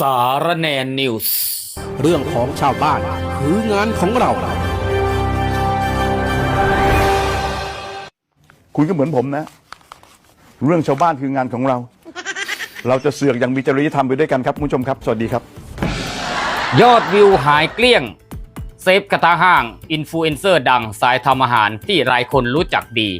สารแนนิวส์เรื่องของชาวบ้านคืองานของเรา คุณก็เหมือนผมนะ เรื่องชาวบ้านคืองานของเรา เราจะเสือกอย่างมีจริยธรรมไปด้วยกันครับคุณผู้ชมครับ สวัสดีครับ ยอดวิวหายเกลี้ยง เซฟกระทะห้าง อินฟลูเอนเซอร์ดังสายทำอาหารที่หลายคนรู้จักดี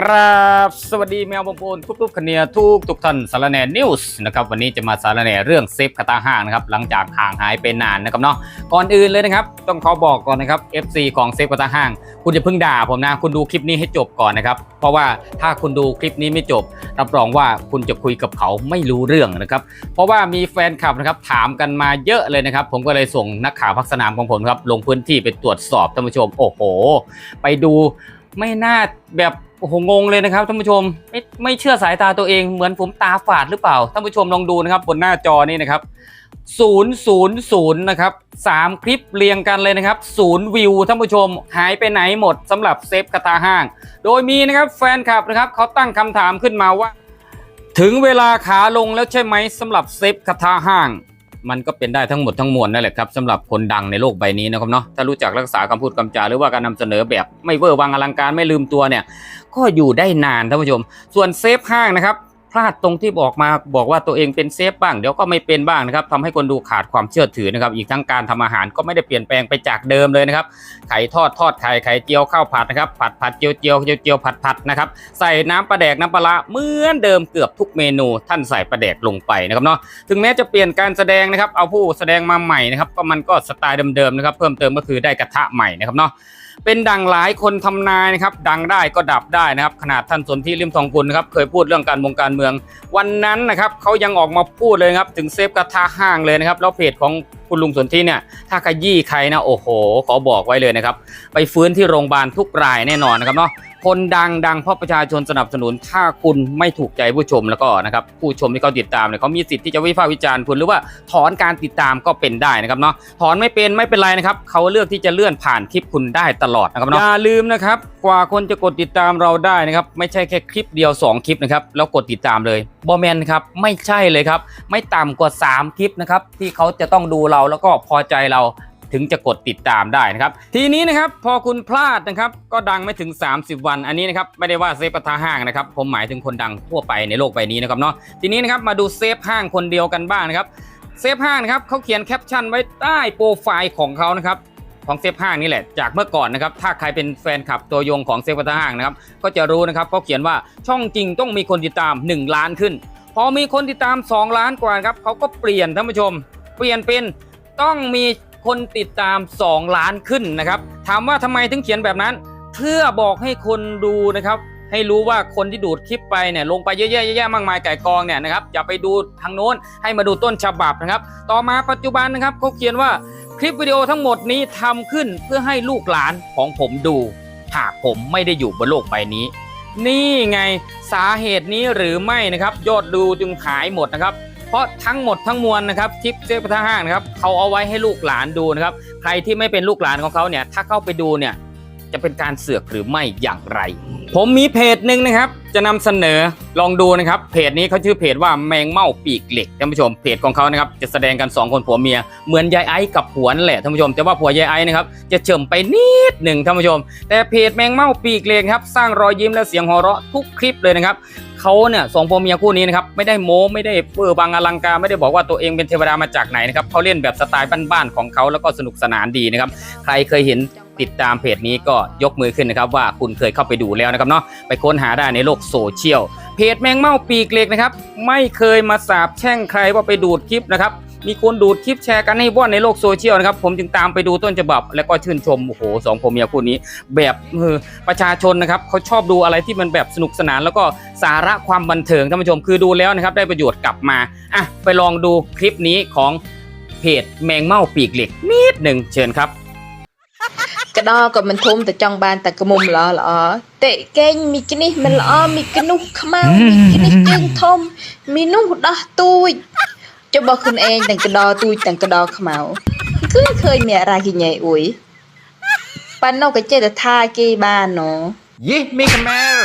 ครับสวัสดีแมวบงโนทุกๆคะเนียทุกทุกท่านสารแหนนิวส์นะครับวันนี้จะมาสารแหนเรื่องเซฟกระทะห้างนะครับหลังจากห่างหายไปนานนะครับเนาะก่อนอื่นเลยนะครับ ต้องขอบอกก่อนนะครับ FC ของเซฟกระทะห้าง คุณจะเพิ่งด่าผมนะ คุณดูคลิปนี้ให้จบก่อนนะครับเพราะว่าถ้าคุณดูคลิปนี้ไม่จบ รับรองว่าคุณจะคุยกับเขาไม่รู้เรื่องนะครับเพราะว่ามีแฟนคลับนะครับถามกันมาเยอะเลยนะครับ ผมก็เลยส่งนักข่าวพักสนามของผมครับลงพื้นที่ไปตรวจสอบท่านผู้ชมโอ้โห ไปดูไม่น่าแบบ โอ้โหงงเลยนะครับท่านผู้ชมไม่ไม่เชื่อสายตาตัวเองเหมือนผมตาฝาดหรือเปล่าท่านผู้ชมลองดูนะครับบนหน้าจอนี่นะครับ000นะครับสามคลิปเรียงกันเลยนะครับศูนย์วิวท่านผู้ชมหายไปไหนหมดสำหรับเซฟกระตาห้าง โดยมีนะครับแฟนคลับนะครับเขาตั้งคำถามขึ้นมาว่า ถึงเวลาขาลงแล้วใช่ไหมสำหรับเซฟกระทาห้าง มันก็เป็นได้ทั้งหมดทั้งมวลนั่นแหละครับสำหรับคนดังในโลกใบนี้นะครับเนาะถ้ารู้จักรักษาคำพูดคำจาหรือว่าการนำเสนอแบบไม่เวอร์วังอลังการไม่ลืมตัวเนี่ย ก็อยู่ได้นานท่านผู้ชม ส่วนเซฟห้างนะครับ ลาดตรงที่บอกมาบอกว่าตัวเองเป็นเซฟบ้างเดี๋ยวก็ไม่เป็นบ้างนะครับทำให้คนดูขาดความเชื่อถือนะครับ อีกทั้งการทำอาหารก็ไม่ได้เปลี่ยนแปลงไปจากเดิมเลยนะครับไข่ทอดทอดไข่ไข่เจียวข้าวผัดนะครับผัดผัดเจียวเจียวเจียวเจียวผัดผัดนะครับใส่น้ำปลาแดกน้ำปลาร้าเหมือนเดิมเกือบทุกเมนูท่านใส่ปลาแดกลงไปนะครับเนาะถึงแม้จะเปลี่ยนการแสดงนะครับเอาผู้แสดงมาใหม่นะครับก็มันก็สไตล์เดิมๆนะครับเพิ่มเติมก็คือได้กระทะใหม่นะครับเนาะเป็นดังหลายคนทำนายนะครับดังได้ก็ดับได้นะครับขนาดท่านสนธิริมทองกุลนะครับเคยพูดเรื่องการวงการเมืองวันนั้นนะครับเขายังออกมาพูดเลยครับถึงเซฟกระทะห้างเลยนะครับแล้วเพจของคุณลุงสนที่เนี่ยถ้าขยี้ใครนะโอ้โห ขอบอกไว้เลยนะครับ ไปฟื้นที่โรงพยาบาลทุกรายแน่นอนนะครับเนาะคนดังดังเพราะประชาชนสนับสนุน ถ้าคุณไม่ถูกใจผู้ชมแล้วก็นะครับผู้ชมที่เขาติดตามเนี่ยเขามีสิทธิ์ที่จะวิพากษ์วิจารณ์คุณหรือว่าถอนการติดตามก็เป็นได้นะครับเนาะถอนไม่เป็นไม่เป็นไรนะครับเขาเลือกที่จะเลื่อนผ่านคลิปคุณได้ตลอดนะครับเนาะอย่าลืมนะครับกว่าคนจะกดติดตามเราได้นะครับไม่ใช่แค่คลิปเดียว 2 คลิปนะครับแล้วกดติดตามเลยบอแมนครับไม่ใช่เลยครับไม่ต่ำกว่า 3 คลิปนะครับที่เขาจะต้องดูเราแล้วก็พอใจเรา ถึงจะกดติดตามได้นะครับ ทีนี้นะครับพอคุณพลาดนะครับ ก็ดังไม่ถึง 30 วัน อันนี้นะครับไม่ได้ว่าเซฟกระทะห้างนะครับ ผมหมายถึงคนดังทั่วไปในโลกใบนี้นะครับเนาะทีนี้นะครับมาดูเซฟห้างคนเดียวกันบ้างนะครับเซฟห้างนะครับเขาเขียนแคปชั่นไว้ใต้โปรไฟล์ของเขานะครับของเซฟห้างนี่แหละจากเมื่อก่อนนะครับถ้าใครเป็นแฟนคลับตัวยงของเซฟกระทห้างนะครับก็จะรู้นะครับเขาเขียนว่าช่องจริงต้องมีคนติดตาม 1 ล้านขึ้น พอมีคนติดตาม 2 ล้านกว่าครับเขาก็เปลี่ยนท่านผู้ชม เปลี่ยนเป็นต้องมี คนติดตาม 2 ล้านขึ้นนะครับ ถามว่าทำไมถึงเขียนแบบนั้น เพื่อบอกให้คนดูนะครับ ให้รู้ว่าคนที่ดูดคลิปไปเนี่ยลงไปเยอะๆแยะๆมากมายไก่กองเนี่ยนะครับอย่าไปดูทางโน้นให้มาดูต้นฉบับนะครับ ต่อมาปัจจุบันนะครับเขาเขียนว่าคลิปวิดีโอทั้งหมดนี้ทำขึ้นเพื่อให้ลูกหลานของผมดูหากผมไม่ได้อยู่บนโลกใบนี้ นี่ไงสาเหตุนี้หรือไม่นะครับ ยอดดูจึงหายหมดนะครับ เพราะทั้งหมดทั้งมวลนะครับคลิปเซฟกระทะห้างนะครับเขาเอาไว้ให้ลูกหลานดูนะครับ ใครที่ไม่เป็นลูกหลานของเขาเนี่ยถ้าเข้าไปดูเนี่ยจะเป็นการเสือกหรือไม่อย่างไร ผมมีเพจหนึ่งนะครับ จะนำเสนอลองดูนะครับ เพจนี้เขาชื่อเพจว่าแมงเม่าปีกเหล็กท่านผู้ชมเพจของเขานะครับจะแสดงกัน 2 คนผัวเมียเหมือนยายไอ้กับผัวนั่นแหละท่านผู้ชมแต่ว่าผัวยายไอ้นะครับจะเฉิมไปนิดหนึ่งท่านผู้ชม แต่เพจแมงเม่าปีกเหล็กครับสร้างรอยยิ้มและเสียงหัวเราะทุกคลิปเลยนะครับ เขาเนี่ยสองพ่อเมียคู่นี้นะครับไม่ได้โม้ไม่ได้เบื่อบางอลังการไม่ได้บอกว่าตัวเองเป็นเทวดามาจากไหนนะครับเขาเล่นแบบสไตล์บ้านๆของเขาแล้วก็สนุกสนานดีนะครับใครเคยเห็นติดตามเพจนี้ก็ยกมือขึ้นนะครับ ว่าคุณเคยเข้าไปดูแล้วนะครับเนาะไปค้นหาได้ในโลกโซเชียลเพจแมงเม่าปีกเล็กนะครับไม่เคยมาสาบแช่งใครว่าไปดูดคลิปนะครับ มีคนดูดคลิปแชร์กันให้ว่อนในโลกโซเชียลนะครับผมจึงตามไปดูต้นฉบับ แล้วก็ชื่นชมโอ้โหสองผัวเมียคู่นี้ แบบเออประชาชนนะครับเขาชอบดูอะไรที่มันแบบสนุกสนาน แล้วก็สาระความบันเทิงท่านผู้ชมคือดูแล้วนะครับได้ประโยชน์กลับมาอ่ะไปลองดูคลิปนี้ของเพจแมงเม่าปีกเหล็กนิดหนึ่งเชิญครับ កដោក៏មិនធំតែចង់បានតែក្មុំល្អល្អតេកេងមីគនេះមិនល្អមីគនោះខ្មៅមីគនេះជើងធំមីនោះដោះទូច ចុះបើខ្លួនឯងទាំងកដោទូចទាំងកដោខ្មៅគឺឃើញមានអារាគិញ៉ៃអ៊ុយប៉ាណូក៏ចេះតែថាគេបានណូ ยิมิกแมล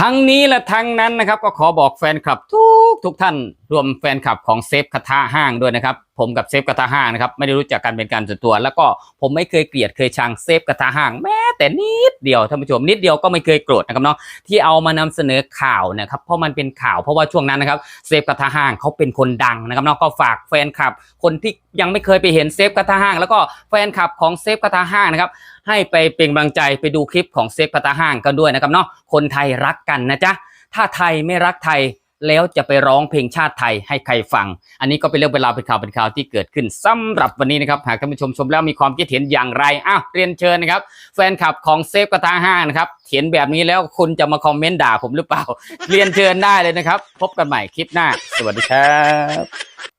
ทั้งนี้และทั้งนั้นนะครับ ก็ขอบอกแฟนคลับทุก ก กทุกท่านรวมแฟนคลับของเซฟกระทะห้างด้วยนะครับ ผมกับเซฟกระทะห้างนะครับไม่ได้รู้จักกันเป็นการส่วนตัว แล้วก็ผมไม่เคยเกลียดเคยชังเซฟกระทะห้างแม้แต่นิดเดียวท่านผู้ชมนิดเดียวก็ไม่เคยโกรธนะครับเนาะที่เอามานำเสนอข่าวนะครับเพราะมันเป็นข่าวเพราะว่าช่วงนั้นนะครับเซฟกระทะห้างเขาเป็นคนดังนะครับเนาะก็ฝากแฟนคลับ คนที่ยังไม่เคยไปเห็นเซฟกระทะห้าง แล้วก็แฟนคลับของเซฟกระทะห้างนะครับให้ไปเป็นกำลังใจไปดูคลิปของเซฟกระทะห้างกันด้วยนะครับเนาะคนไทยรักกันนะจ๊ะถ้าไทยไม่รักไทย แล้วจะไปร้องเพลงชาติไทยให้ใครฟัง อันนี้ก็เป็นเรื่องเวลาวเป็นข่าวเป็นข่าวที่เกิดขึ้นสำหรับวันนี้นะครับหากท่านผู้ชมชมแล้วมีความคิดเห็นอย่างไรอ้าวเรียนเชิญนะครับ แฟนคลับของเซฟกระทะห้างนะครับเห็นแบบนี้แล้วคุณจะมาคอมเมนต์ด่าผมหรือเปล่า เรียนเชิญได้เลยนะครับ พบกันใหม่คลิปหน้า สวัสดีครับ